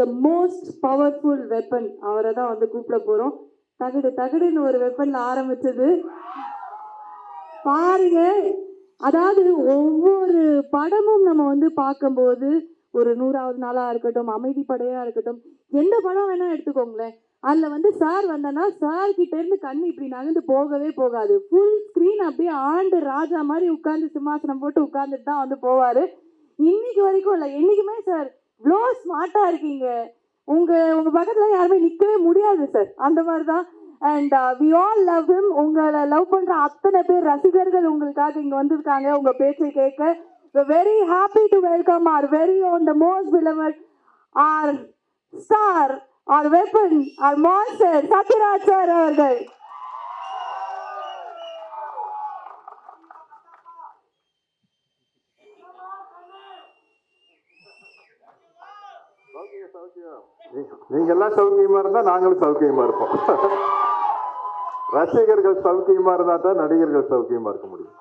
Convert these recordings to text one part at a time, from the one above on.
The most powerful weapon அவரை தான் வந்து கூப்பிட போகிறோம் தகடு தகடுன்னு ஒரு வெப்பனில் ஆரம்பிச்சது. பாருங்க. அதாவது ஒவ்வொரு படமும் நம்ம வந்து பார்க்கும்போது ஒரு நூறாவது நாளாக இருக்கட்டும் அமைதி படையாக இருக்கட்டும் எந்த படம் வேணால் எடுத்துக்கோங்களேன். அதில் வந்து சார் வந்தனா சார் கிட்டேருந்து இருந்து இப்படி நகர்ந்து போகவே போகாது. ஃபுல் ஸ்க்ரீன் அப்படியே ஆண்டு ராஜா மாதிரி உட்காந்து சிம்மாசனம் போட்டு உட்காந்துட்டு தான் வந்து போவார். இன்னைக்கு வரைக்கும் இல்லை என்றைக்குமே சார் இவ்வளோ ஸ்மார்ட்டாக இருக்கீங்க. உங்கள் உங்கள் பக்கத்தில் யாருமே நிற்கவே முடியாது சார் அந்த மாதிரி தான் and we uh, all love him உங்களை லவ் பண்ணுற அத்தனை பேர் ரசிகர்கள் உங்களுக்காக இங்கே வந்திருக்காங்க. உங்கள் பேச்சை கேட்க very happy to welcome our very own the most விலவர் our star our weapon our master Sathyaraj sir அவர்கள் சௌக்கியம் சௌக்கியம் நீ- நீங்க எல்லாம் சௌக்கியமா இருந்தா நாங்களும் சௌக்கியமா இருப்போம். ரசிகர்கள் சௌக்கியமா இருந்தா தான் நடிகர்கள் சௌக்கியமா இருக்க முடியும்.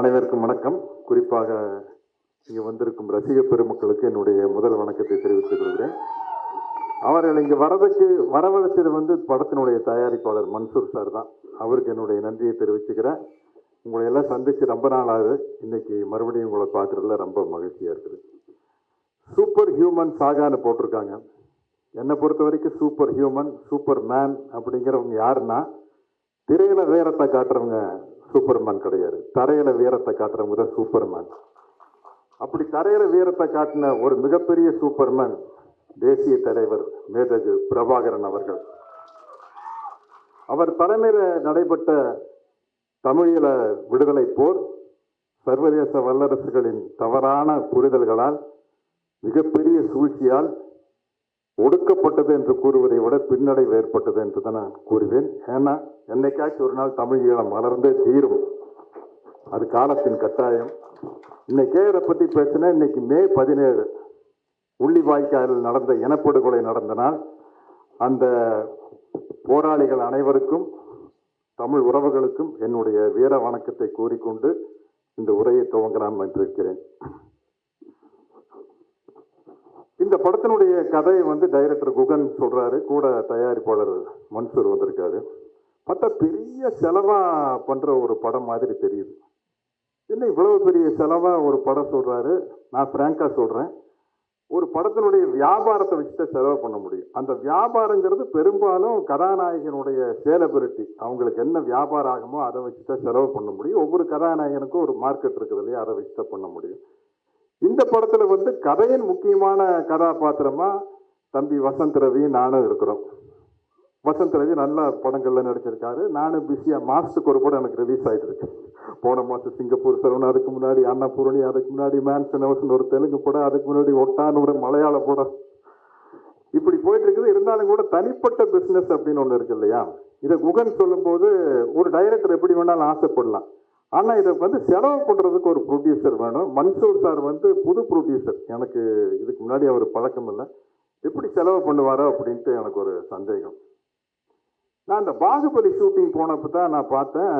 அனைவருக்கும் வணக்கம். குறிப்பாக இங்க வந்திருக்கும் ரசிக பெருமக்களுக்கு என்னுடைய முதல் வணக்கத்தை தெரிவித்துக் கொள்கிறேன். அவர்கள் இங்க வரதுக்கு வரவழைச்சது வந்து படத்தினுடைய தயாரிப்பாளர் மன்சூர் சார் தான். அவருக்கு என்னுடைய நன்றியை தெரிவிச்சுக்கிறேன். உங்களை எல்லாம் சந்திச்சு ரொம்ப நாள் ஆகுது இன்னைக்கு மறுபடியும் உங்களை பார்க்குறதுல ரொம்ப மகிழ்ச்சியாக இருக்குது. சூப்பர் ஹியூமன் சாகான்னு போட்டிருக்காங்க. என்னை பொறுத்த வரைக்கும் சூப்பர் ஹியூமன் சூப்பர் மேன் அப்படிங்கிறவங்க யாருன்னா திரையில வீரத்தை காட்டுறவங்க சூப்பர் மேன் கிடையாது. தரையில வீரத்தை காட்டுறவங்க தான் சூப்பர் மேன் அப்படி தரையில வீரத்தை காட்டின ஒரு மிகப்பெரிய சூப்பர் மேன் தேசிய தலைவர் மேதகு பிரபாகரன் அவர்கள். அவர் தலைமையில் நடைபெற்ற தமிழீழ விடுதலை போர் சர்வதேச வல்லரசுகளின் தவறான புரிதல்களால் மிகப்பெரிய சூழ்ச்சியால் ஒடுக்கப்பட்டது என்று கூறுவதை விட பின்னடைவு ஏற்பட்டது என்று தான் நான் கூறுவேன். ஏன்னா என்னைக்காச்சும் ஒரு நாள் தமிழ் ஈழம் வளர்ந்தே தீரும். அது காலத்தின் கட்டாயம். இன்னைக்கே இதை பற்றி பேசினா இன்னைக்கு மே பதினேழு உள்ளிவாய்க்காலில் நடந்த இனப்படுகொலை நடந்த நாள். அந்த போராளிகள் அனைவருக்கும் தமிழ் உறவுகளுக்கும் என்னுடைய வீர வணக்கத்தை கூறிக்கொண்டு இந்த உரையை துவங்கலாம் என்று இந்த படத்தினுடைய கதையை வந்து டைரக்டர் குகன் சொல்றாரு. கூட தயாரிப்பாளர் மன்சூர் வந்திருக்காரு. பார்த்தா பெரிய செலவா பண்ற ஒரு படம் மாதிரி தெரியுது. என்ன இவ்வளவு பெரிய செலவா ஒரு படம் சொல்றாரு? நான் பிராங்கா சொல்றேன். ஒரு படத்தினுடைய வியாபாரத்தை வச்சுட்டு செலவு பண்ண முடியும். அந்த வியாபாரங்கிறது பெரும்பாலும் கதாநாயகனுடைய சேலபிரிட்டி அவங்களுக்கு என்ன வியாபாரம் ஆகுமோ அதை வச்சுட்டு செலவு பண்ண முடியும். ஒவ்வொரு கதாநாயகனுக்கும் ஒரு மார்க்கெட் இருக்குது இல்லையா அதை வச்சுட்டு பண்ண முடியும். இந்த படத்தில் வந்து கதையின் முக்கியமான கதாபாத்திரமாக தம்பி வசந்த் ரவி நானும் இருக்கிறோம். வசந்த் ரவி நல்ல படங்கள்ல நடிச்சிருக்காரு. நானும் பிஸியா மாசத்துக்கு ஒரு படம் எனக்கு ரிலீஸ் ஆயிட்டு இருக்கு. போன மாசம் சிங்கப்பூர் சரவணன் அதுக்கு முன்னாடி அன்னபூரணி அதுக்கு முன்னாடி மேன்சன் ஹவுஸ்னு ஒரு தெலுங்கு படம் அதுக்கு முன்னாடி ஒட்டான்னு ஒரு மலையாள படம். இப்படி போயிட்டு இருக்குது. இருந்தாலும் கூட தனிப்பட்ட பிஸ்னஸ் அப்படின்னு ஒண்ணு இருக்கு இல்லையா? இதை குகன் சொல்லும்போது ஒரு டைரக்டர் எப்படி வேணாலும் ஆசைப்படலாம். ஆனால் இதை வந்து செலவு பண்ணுறதுக்கு ஒரு ப்ரொடியூசர் வேணும். மன்சூர் சார் வந்து புது ப்ரொடியூசர் எனக்கு இதுக்கு முன்னாடி அவர் பழக்கம் இல்லை. எப்படி செலவு பண்ணுவாரோ அப்படின்ட்டு எனக்கு ஒரு சந்தேகம். நான் அந்த பாகுபலி ஷூட்டிங் போனப்போ தான் நான் பார்த்தேன்.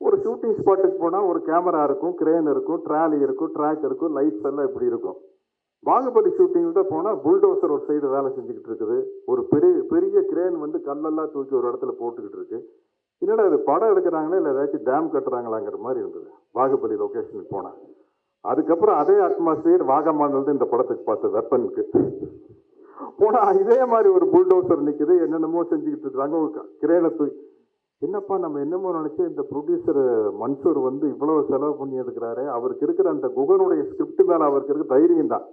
ஒரு ஷூட்டிங் ஸ்பாட்டுக்கு போனால் ஒரு கேமரா இருக்கும் கிரேன் இருக்கும் ட்ராலி இருக்கும் ட்ராக் இருக்கும் லைட்ஸ் எல்லாம் இப்படி இருக்கும். பாகுபலி ஷூட்டிங் தான் போனால் புல்டோசர் ஒரு சைடு வேலை செஞ்சுக்கிட்டு இருக்குது. ஒரு பெரிய பெரிய கிரேன் வந்து கல்லெல்லாம் தூக்கி ஒரு இடத்துல போட்டுக்கிட்டு இருக்கு. என்னடா இது படம் எடுக்கிறாங்களா இல்லை ஏதாச்சும் டேம் கட்டுறாங்களாங்கிற மாதிரி இருந்தது பாகுபலி லொக்கேஷனுக்கு போனேன் அதுக்கப்புறம் அதே அட்மாஸ்பியர் வாகமானது இந்த படத்துக்கு பார்த்த வெப்பனுக்கு போனா இதே மாதிரி ஒரு புல்டோசர் நிற்கிது என்னென்னமோ செஞ்சுக்கிட்டு இருக்காங்க. ஒரு கிரேனை தூக்கி என்னப்பா நம்ம என்னமோ நினைச்சு இந்த ப்ரொடியூசர் மன்சூர் வந்து இவ்வளவு செலவு பண்ணி எடுக்கிறாரு. அவருக்கு இருக்கிற அந்த குகனுடைய ஸ்கிரிப்ட் மேல அவருக்கு இருக்க தைரியம் தான்.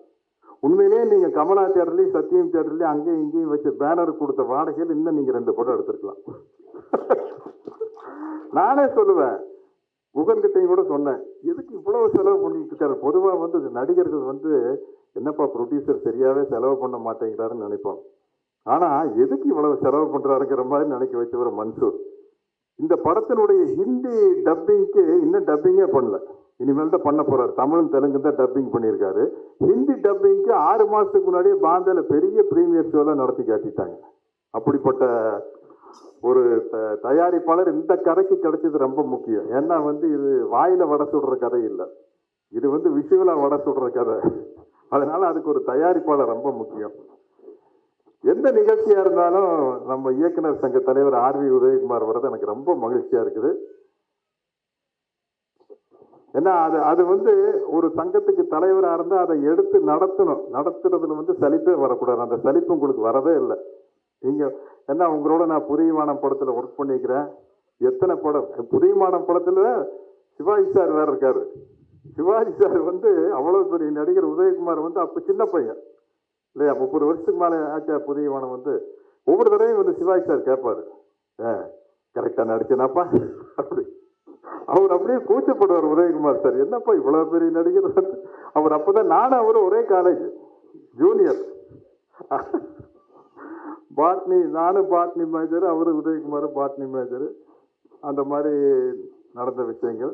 உண்மையிலேயே நீங்க கமலா தேட்டர்லயும் சத்தியம் தேட்டர்லயும் அங்கேயும் இங்கேயும் வச்சு பேனர் கொடுத்த வாடகையில் இன்னும் நீங்க ரெண்டு படம் எடுத்திருக்கலாம். நானே சொல்லுவேன். குகன் கிட்டையும் கூட சொன்னேன். எதுக்கு இவ்வளவு செலவு பண்ணிட்டு இருக்காரு? பொதுவா வந்து நடிகர்கள் வந்து என்னப்பா ப்ரொடியூசர் சரியாகவே செலவு பண்ண மாட்டேங்கிறாருன்னு நினைப்போம். ஆனால் எதுக்கு இவ்வளவு செலவு பண்ணுறாருங்கிற மாதிரி நினைக்க வச்சவர் மன்சூர். இந்த படத்தினுடைய ஹிந்தி டப்பிங்க்கு இன்னும் டப்பிங்கே பண்ணல. இனிமேல் தான் பண்ண போகிறார் தமிழும் தெலுங்கு தான் டப்பிங் பண்ணியிருக்காரு. ஹிந்தி டப்பிங்க்கு ஆறு மாதத்துக்கு முன்னாடியே பாந்தையில் பெரிய ப்ரீமியர் ஷோலாம் நடத்தி காட்டிட்டாங்க. அப்படிப்பட்ட ஒரு த- தயாரிப்பாளர் இந்த கதைக்கு கிடைச்சது ரொம்ப முக்கியம். ஏன்னா வந்து இது வாயில வடை சுடுற கதை இல்லை. இது வந்து விஷுவலா வடை சுடுற கதை. அதனால அதுக்கு ஒரு தயாரிப்பாளர் ரொம்ப முக்கியம். எந்த நிகழ்ச்சியா இருந்தாலும் நம்ம இயக்குனர் சங்க தலைவர் ஆர் வி உதயகுமார் வர்றது எனக்கு ரொம்ப மகிழ்ச்சியா இருக்குது. ஏன்னா அது அது வந்து ஒரு சங்கத்துக்கு தலைவராக இருந்தால் அதை எடுத்து நடத்தணும். நடத்துறதுல வந்து சலிப்பே வரக்கூடாது. அந்த சலிப்பு உங்களுக்கு வரவே இல்லை. நீங்கள் என்ன உங்களோட நான் புரியமான படத்தில் ஒர்க் பண்ணிக்கிறேன். எத்தனை படம்? புரியமான படத்தில் சிவாஜி சார் வேறு இருக்காரு. சிவாஜி சார் வந்து அவ்வளவு பெரிய நடிகர் உதயகுமார் வந்து அப்ப சின்ன பையன். இல்லையா? முப்பது வருஷத்துக்கு மேலே ஆச்சா புதியவானம் வந்து ஒவ்வொரு தடவையும் வந்து சிவாஜி சார் கேட்பாரு ஆ கரெக்டாக நடிச்சேனாப்பா? அப்படி. அவர் அப்படியே கூச்சப்படுவார் உதயகுமார் சார். என்னப்பா இவ்வளோ பெரிய நடிகர்? வந்து அவர் அப்பதான் நானும் அவரும் ஒரே காலேஜ் ஜூனியர் பாட்னி நானும் பாட்னி மேஜர் அவரு உதயகுமார் பாட்னி மேஜர் அந்த மாதிரி நடந்த விஷயங்கள்.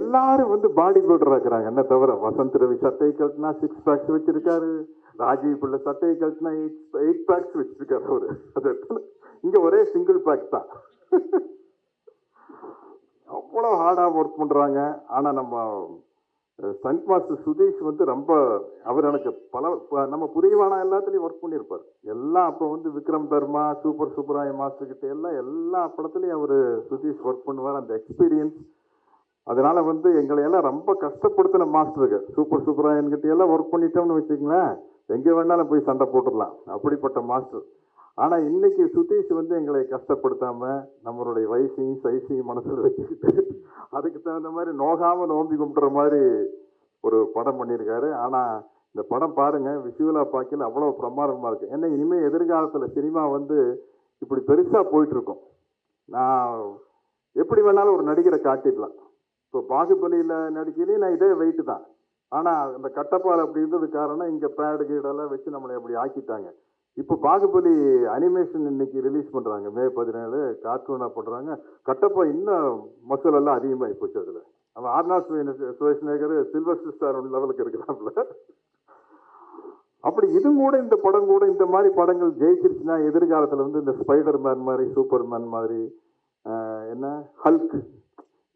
எல்லாரும் வந்து பாடி பில்டர் இருக்கிறாங்க. என்ன தவிர வசந்த் ரவி சட்டையை கழட்டினா சிக்ஸ் பேக்ஸ் வச்சிருக்காரு. ராஜீவ் பிள்ளை சட்டையை கழட்டினா எயிட் எயிட் பேக்ஸ் வச்சிருக்காரு அவரு. அது இங்க ஒரே சிங்கிள் பேக் தான். அவ்வளோ ஹார்டாக ஒர்க் பண்ணுறாங்க ஆனால் நம்ம சன் மாஸ்டர் சுதீஷ் வந்து ரொம்ப அவர் எனக்கு பல நம்ம புரியவானா எல்லாத்துலேயும் ஒர்க் பண்ணியிருப்பார் எல்லாம் அப்போ வந்து விக்ரம் தர்மா சூப்பர் சூப்பராய மாஸ்டர் கிட்ட எல்லாம் எல்லா படத்துலையும் அவர் சுதீஷ் ஒர்க் பண்ணுவார். அந்த எக்ஸ்பீரியன்ஸ் அதனால வந்து எங்களை எல்லாம் ரொம்ப கஷ்டப்படுத்தின மாஸ்டருக்கு சூப்பர் சூப்பராக என்கிட்டயெல்லாம் எல்லாம் ஒர்க் பண்ணிட்டோம்னு வச்சுங்களேன் எங்கே வேணாலும் போய் சண்டை போட்டுடலாம். அப்படிப்பட்ட மாஸ்டர். ஆனால் இன்னைக்கு சுதீஷ் வந்து எங்களை கஷ்டப்படுத்தாமல் நம்மளுடைய வயசையும் சைஸையும் மனசில் வச்சுக்கிட்டு அதுக்கு தகுந்த மாதிரி நோகாமல் நோம்பி கும்பிட்ற மாதிரி ஒரு படம் பண்ணியிருக்காரு. ஆனால் இந்த படம் பாருங்கள் விஷுவலாக பார்க்கல அவ்வளோ பிரமாதமாக இருக்குது ஏன்னா இனிமேல் எதிர்காலத்தில் சினிமா வந்து இப்படி பெருசாக போயிட்டுருக்கோம் நான் எப்படி வேணாலும் ஒரு நடிகரை காட்டிடலாம். இப்போ பாகுபலியில் நடிக்கையிலேயே நான் இதே வெயிட் தான். ஆனால் அந்த கட்டப்பால் அப்படி இருந்தது காரணம் இங்கே பேடு கீடெல்லாம் வச்சு நம்மளை அப்படி ஆக்கிட்டாங்க. இப்போ பாகுபலி அனிமேஷன் இன்னைக்கு ரிலீஸ் பண்ணுறாங்க மே பதினேழு கார்ட்டூனாக பண்ணுறாங்க கட்டப்பா இன்னும் மக்கள் எல்லாம் அதிகமாகி போச்சு அதில். அவன் ஆர்னாஸ் சுவேஷ்நேகர் சில்வர் ஸ்டார் லெவலுக்கு இருக்கிறாப்புல. அப்படி இது கூட இந்த படம் கூட இந்த மாதிரி படங்கள் ஜெயிச்சிருச்சுன்னா எதிர்காலத்தில் வந்து இந்த ஸ்பைடர் மேன் மாதிரி சூப்பர் மேன் மாதிரி என்ன? ஹல்க்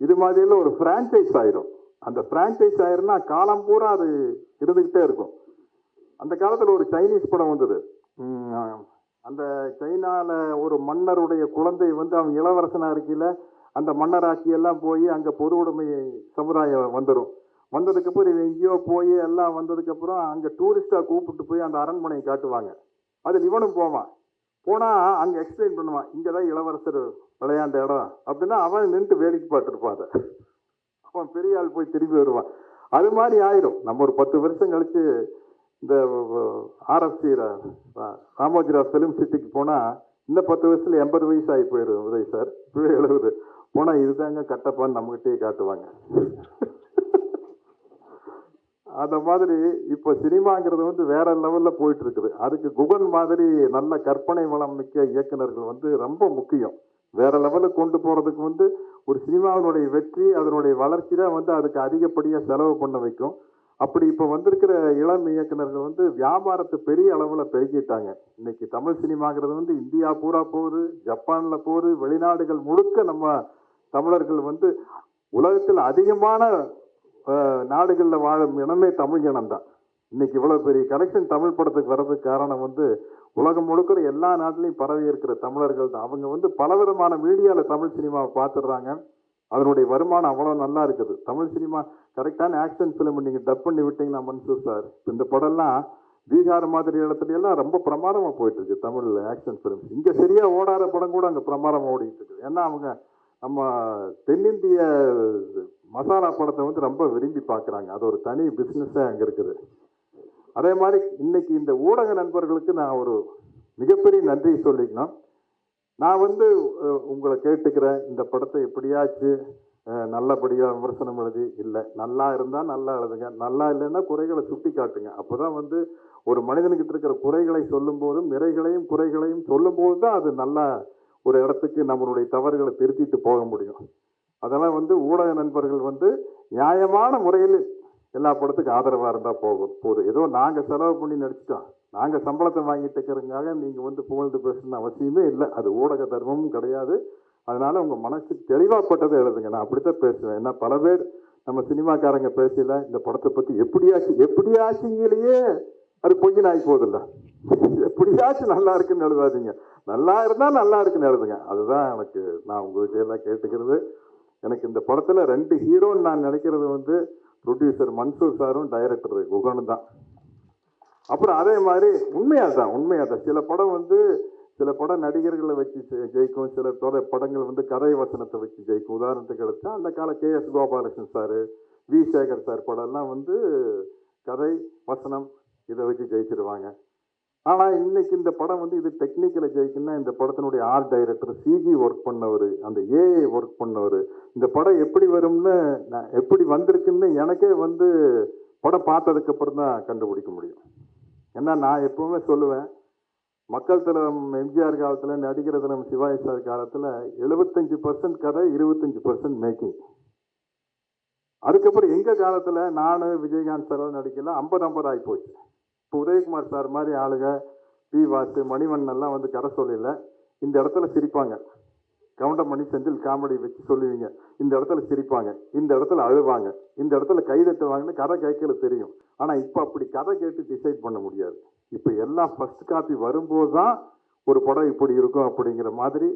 இது மாதிரில ஒரு ஃப்ரான்ச்சைஸ் ஆயிரும். அந்த ஃப்ரான்ச்சைஸ் ஆயிரும்னா காலம் பூரா அது இருந்துகிட்டே இருக்கும். அந்த காலத்துல ஒரு சைனீஸ் படம் வந்தது. அந்த சைனால ஒரு மன்னருடைய குழந்தை வந்து அவன் இளவரசனா இருக்கையில அந்த மன்னராட்சி எல்லாம் போய் அங்க பொது உடைமை சமுதாயம் வந்துடும் வந்ததுக்கு அப்புறம் எங்கேயோ போய் எல்லாம் வந்ததுக்கு அப்புறம் அங்க டூரிஸ்டா கூப்பிட்டு போய் அந்த அரண்மனையை காட்டுவாங்க. அதில் இவனும் போவான். போனால் அங்கே எக்ஸ்பிளைன் பண்ணுவான் இங்கே தான் இளவரசர் விளையாண்ட இடம். அப்படின்னா அவன் நின்று வேடிக்கை பார்த்துருப்பான் அதை. அவன் பெரிய ஆள் போய் திரும்பி வருவான். அது மாதிரி ஆயிரும் நம்ம ஒரு பத்து வருஷம் கழித்து இந்த ஆர்எஃப்சி ராமோஜிரா ஃபிலிம் சிட்டிக்கு போனால் இன்னும் பத்து வயசில் எண்பது வயசு ஆகி போயிடும் உதய் சார். இப்பவே எழுபது. போனால் இதுதாங்க கட்டப்பான்னு நம்மகிட்டயே காட்டுவாங்க. அந்த மாதிரி இப்போ சினிமாங்கிறது வந்து வேற லெவலில் போயிட்டு இருக்குது அதுக்கு குகன் மாதிரி நல்ல கற்பனை வளம் மிக்க இயக்குனர்கள் வந்து ரொம்ப முக்கியம். வேற லெவலுக்கு கொண்டு போகிறதுக்கு வந்து ஒரு சினிமாவினுடைய வெற்றி அதனுடைய வளர்ச்சி தான் வந்து அதுக்கு அதிகப்படியாக செலவு பண்ண வைக்கும். அப்படி இப்போ வந்திருக்கிற இளம் இயக்குனர்கள் வந்து வியாபாரத்தை பெரிய அளவில் பெருக்கிட்டாங்க. இன்னைக்கு தமிழ் சினிமாங்கிறது வந்து இந்தியா பூரா போகுது ஜப்பானில் போகுது வெளிநாடுகள் முழுக்க நம்ம தமிழர்கள் வந்து உலகத்தில் அதிகமான நாடுகளில் வாழும் இனமே தமிழ் இனம்தான். இன்னைக்கு இவ்வளோ பெரிய கலெக்ஷன் தமிழ் படத்துக்கு வர்றதுக்கு காரணம் வந்து உலகம் முழுக்கிற எல்லா நாட்டிலையும் பரவி இருக்கிற தமிழர்கள் தான். அவங்க வந்து பலவிதமான மீடியாவில் தமிழ் சினிமாவை பார்த்துடுறாங்க. அதனுடைய வருமானம் அவ்வளோ நல்லா இருக்குது. தமிழ் சினிமா கரெக்டான ஆக்ஷன் ஃபிலிம் நீங்கள் டப் பண்ணி விட்டீங்கன்னா மன்சூர் சார் இந்த படம்லாம் பீகார் மாதிரி இடத்துல எல்லாம் ரொம்ப பிரமாதமாக போயிட்டு இருக்கு தமிழில் ஆக்ஷன் ஃபிலிம் இங்கே சரியாக ஓடாத படம் கூட அங்கே பிரமாதமாக ஓடிட்டு இருக்கு ஏன்னா அவங்க நம்ம தென்னிந்திய மசாலா படத்தை வந்து ரொம்ப விரும்பி பார்க்குறாங்க. அது ஒரு தனி பிஸ்னஸ்ஸாக அங்கே இருக்குது. அதே மாதிரி இன்னைக்கு இந்த ஊடக நண்பர்களுக்கு நான் ஒரு மிகப்பெரிய நன்றி சொல்லிக்கணும். நான் வந்து உங்களை கேட்டுக்கிறேன். இந்த படத்தை எப்படியாச்சு நல்லபடியாக விமர்சனம் எழுதி இல்லை நல்லா இருந்தால் நல்லா எழுதுங்க. நல்லா இல்லைன்னா குறைகளை சுட்டி காட்டுங்க. அப்போ தான் வந்து ஒரு மனிதனுக்கிட்ட இருக்கிற குறைகளை சொல்லும் போதும் நிறைகளையும் குறைகளையும் சொல்லும் போது தான் அது நல்லா ஒரு இடத்துக்கு நம்மளுடைய தவறுகளை திருத்திட்டு போக முடியும். அதெல்லாம் வந்து ஊடக நண்பர்கள் வந்து நியாயமான முறையில் எல்லா படத்துக்கும் ஆதரவாக இருந்தால் போகும் போதும் ஏதோ நாங்கள் செலவு பண்ணி நடிச்சிட்டோம். நாங்கள் சம்பளத்தை வாங்கிட்டு இருக்கிறதுக்காக நீங்கள் வந்து புகழ்ந்து பேசணும்னு அவசியமே இல்லை. அது ஊடக தர்மமும் கிடையாது. அதனால் உங்கள் மனசுக்கு தெளிவாப்பட்டதை எழுதுங்க. நான் அப்படித்தான் பேசுவேன். ஏன்னா பல பேர் நம்ம சினிமாக்காரங்க பேசல இந்த படத்தை பற்றி எப்படியாச்சு எப்படியாச்சுங்கிலேயே அது பொய்யின் ஆகி போதில்ல. எப்படியாச்சும் நல்லா இருக்குன்னு எழுதாதீங்க. நல்லா இருந்தால் நல்லா இருக்குன்னு எழுதுங்க. அதுதான் எனக்கு நான் உங்ககிட்ட எல்லாம் கேட்டுக்கிறது. எனக்கு இந்த படத்தில் ரெண்டு ஹீரோன்னு நான் நினைக்கிறது வந்து ப்ரொடியூசர் மன்சூர் சாரும் டைரக்டர் குகனும் தான். அப்புறம் அதே மாதிரி உண்மையாக தான் உண்மையாக தான் சில படம் வந்து சில படம் நடிகர்களை வச்சு ஜெயிக்கும் சில தொட படங்கள் வந்து கதை வசனத்தை வச்சு ஜெயிக்கும். உதாரணத்துக்கு எடுத்தா அந்த கால K S Gopalakrishnan sir V Sekar sir படம்லாம் வந்து கதை வசனம் இதை வச்சு ஜெயிச்சிருவாங்க. ஆனால் இன்னைக்கு இந்த படம் வந்து இது டெக்னிக்கலை ஜெயிக்குன்னா இந்த படத்தினுடைய ஆர்ட் டைரக்டர் சிஜி ஒர்க் பண்ணவர் அந்த ஏஐ ஒர்க் பண்ணவர் இந்த படம் எப்படி வரும்னு நான் எப்படி வந்திருக்குன்னு எனக்கே வந்து படம் பார்த்ததுக்கு அப்புறம் தான் கண்டுபிடிக்க முடியும். ஏன்னா நான் எப்பவுமே சொல்லுவேன் மக்கள் தலம் எம்ஜிஆர் காலத்தில் நடிகர் தலம் சிவாஜி சார் காலத்தில் எழுபத்தஞ்சு பர்சன்ட் கதை இருபத்தஞ்சு பர்சன்ட் மேக்கிங் அதுக்கப்புறம் எங்கள் காலத்தில் நான் விஜயகாந்த் சார் நடிக்கல ஐம்பது ஐம்பது ஆகி போச்சு. இப்போ உதயகுமார் சார் மாதிரி ஆளுங்க பி வாத்து மணிவண்ணன் எல்லாம் வந்து கதை சொல்லல இந்த இடத்துல சிரிப்பாங்க. கவுண்டமணி செந்தில் காமெடி வச்சு சொல்லுவீங்க. இந்த இடத்துல சிரிப்பாங்க. இந்த இடத்துல அழுவாங்க. இந்த இடத்துல கைதட்டுவாங்கன்னு கதை கேட்கல தெரியும். ஆனால் இப்போ அப்படி கதை கேட்டு டிசைட் பண்ண முடியாது. இப்போ எல்லாம் ஃபர்ஸ்ட் காப்பி வரும்போது தான் ஒரு படம் இப்படி இருக்கும் அப்படிங்கிற மாதிரி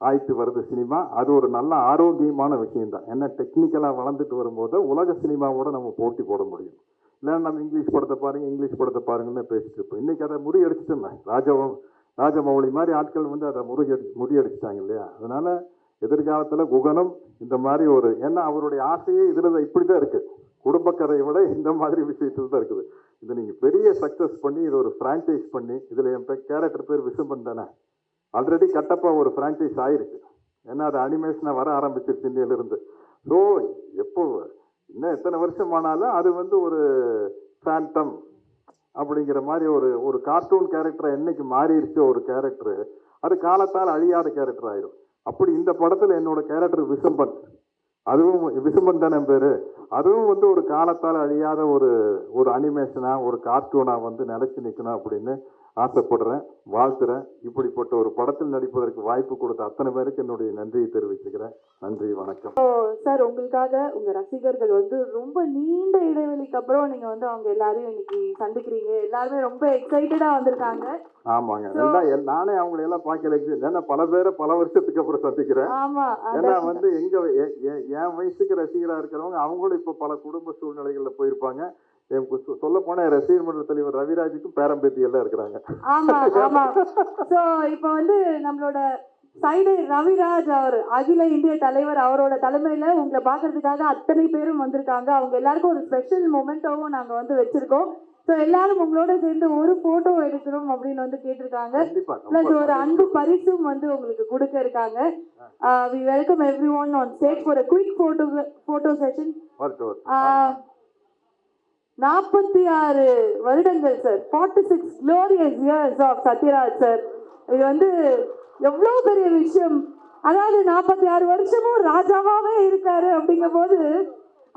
ஆயிட்டு வருது சினிமா. அது ஒரு நல்ல ஆரோக்கியமான விஷயம்தான். ஏன்னா டெக்னிக்கலாக வளர்ந்துட்டு வரும்போது உலக சினிமாவோட நம்ம போட்டி போட முடியும். இல்லைன்னா நம்ம இங்கிலீஷ் படத்தை பாருங்க இங்கிலீஷ் படத்தை பாருங்கன்னு பேசிட்டு இருப்போம். இன்றைக்கி அதை முறியடிச்சிட்டோமே ராஜவம் ராஜமௌழி மாதிரி ஆட்கள் வந்து அதை முறியடி முறியடிச்சிட்டாங்க இல்லையா? அதனால் எதிர்காலத்தில் குகனம் இந்த மாதிரி ஒரு ஏன்னா அவருடைய ஆசையே இதில் இப்படி தான் இருக்குது குடும்பக்கதையை விட இந்த மாதிரி விஷயத்தில் தான் இருக்குது. இதை நீங்கள் பெரிய சக்ஸஸ் பண்ணி இதை ஒரு ஃப்ரான்ச்சைஸ் பண்ணி இதில் என் பேர் கேரக்டர் பேர் விசும்பன் தானே? ஆல்ரெடி கட்டப்பா ஒரு ஃப்ரான்ச்சைஸ் ஆயிருக்கு. ஏன்னா அது அனிமேஷனாக வர ஆரம்பிச்சிருச்சு இந்தியிலிருந்து ஸோ எப்போ இன்னும் எத்தனை வருஷம் ஆனாலும் அது வந்து ஒரு ஃபேண்டம் அப்படிங்கிற மாதிரி ஒரு ஒரு கார்ட்டூன் கேரக்டரை என்னைக்கு மாறிடுச்சோ ஒரு கேரக்டரு அது காலத்தால் அழியாத கேரக்டர் ஆயிரும். அப்படி இந்த படத்தில் என்னோட கேரக்டர் விசம்பன். அதுவும் விசம்பன் தானே பேர்? அதுவும் வந்து ஒரு காலத்தால் அழியாத ஒரு ஒரு அனிமேஷனாக ஒரு கார்ட்டூனாக வந்து நினச்சி நிற்கணும் அப்படின்னு ஆசைப்படுறேன் வாழ்த்துறேன். இப்படிப்பட்ட ஒரு படத்தில் நடிப்பதற்கு வாய்ப்பு கொடுத்த அத்தனை பேருக்கு என்னுடைய நன்றியை தெரிவிச்சுக்கிறேன். நன்றி வணக்கம். சார் உங்களுக்காக உங்க ரசிகர்கள் வந்து ரொம்ப நீண்ட இடைவெளிக்கு அப்புறம் நீங்க வந்து அவங்க எல்லாரையும் இன்னைக்கு சந்திக்கிறீங்க. எல்லாருமே ரொம்ப எக்ஸைட்டடா வந்திருக்காங்க. ஆமாங்க. நல்லா எல்- நானே அவங்களை எல்லாம் பார்க்கல. ஏன்னா பல பேரை பல வருஷத்துக்கு அப்புறம் சந்திக்கிறேன். ஆமா ஏன்னா வந்து எங்க என் வயசுக்கு ரசிகரா இருக்கிறவங்க அவங்களும் இப்ப பல குடும்ப சூழ்நிலைகள்ல போயிருப்பாங்க. சொல்ல போனா ரசிகர் மன்ற தலைவர் ரவிராஜுக்கும் பேரம்பேத்தி எல்லாம் இருக்கிறாங்க. ஆமா ஆமா. சோ இப்போ வந்து நம்மளோட சைடு ரவிராஜ் அவர் அகில இந்திய தலைவர் அவரோட தலைமையில உங்களை பார்க்கறதுக்காக அத்தனை பேரும் வந்திருக்காங்க. அவங்க எல்லாருக்கும் ஒரு ஸ்பெஷல் மொமெண்டோவும் நாங்க வந்து வச்சிருக்கோம். ஸோ எல்லாரும் உங்களோட சேர்ந்து ஒரு போட்டோ எடுக்கணும் அப்படின்னு வந்து கேட்டிருக்காங்க. பிளஸ் ஒரு அன்பு பரிசும் வந்து உங்களுக்கு கொடுக்க இருக்காங்க. We welcome everyone on stage for quick photo photo session. நாற்பத்தி ஆறு வருடங்கள் sir forty six glorious years of Sathyaraj sir இது வந்து எவ்வளோ பெரிய விஷயம். அதாவது நாற்பத்தி ஆறு வருஷமும் ராஜாவாகவே இருக்காரு அப்படிங்கும் போது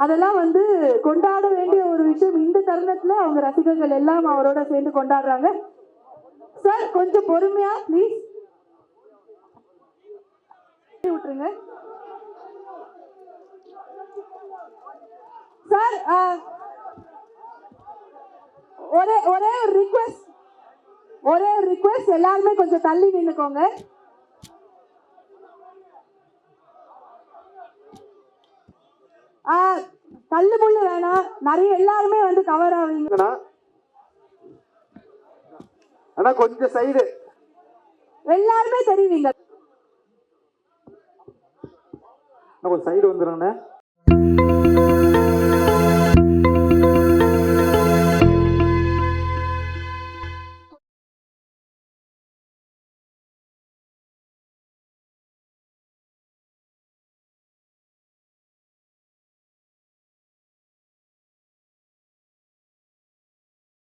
அதெல்லாம் வந்து கொண்டாட வேண்டிய ஒரு விஷயம். இந்த தருணத்தில் அவங்க ரசிகர்கள் எல்லாம் அவரோட சேர்ந்து கொண்டாடுறாங்க. சார் கொஞ்சம் பொறுமையா ப்ளீஸ் விட்டுருங்க. சார் ஒரே ஒரே ரிக்வெஸ்ட் ஒரே ரிக்வெஸ்ட் எல்லாருமே கொஞ்சம் தள்ளி நின்னுக்கோங்க. ஆ, தள்ளு முள்ளு வேணாம். நிறைய எல்லாருமே வந்து கவர் ஆவீங்க. அண்ணா அண்ணா கொஞ்சம் சைடு எல்லாருமே தெரிவிங்க. கொஞ்சம் சைடு வந்துடுங்கண்ணே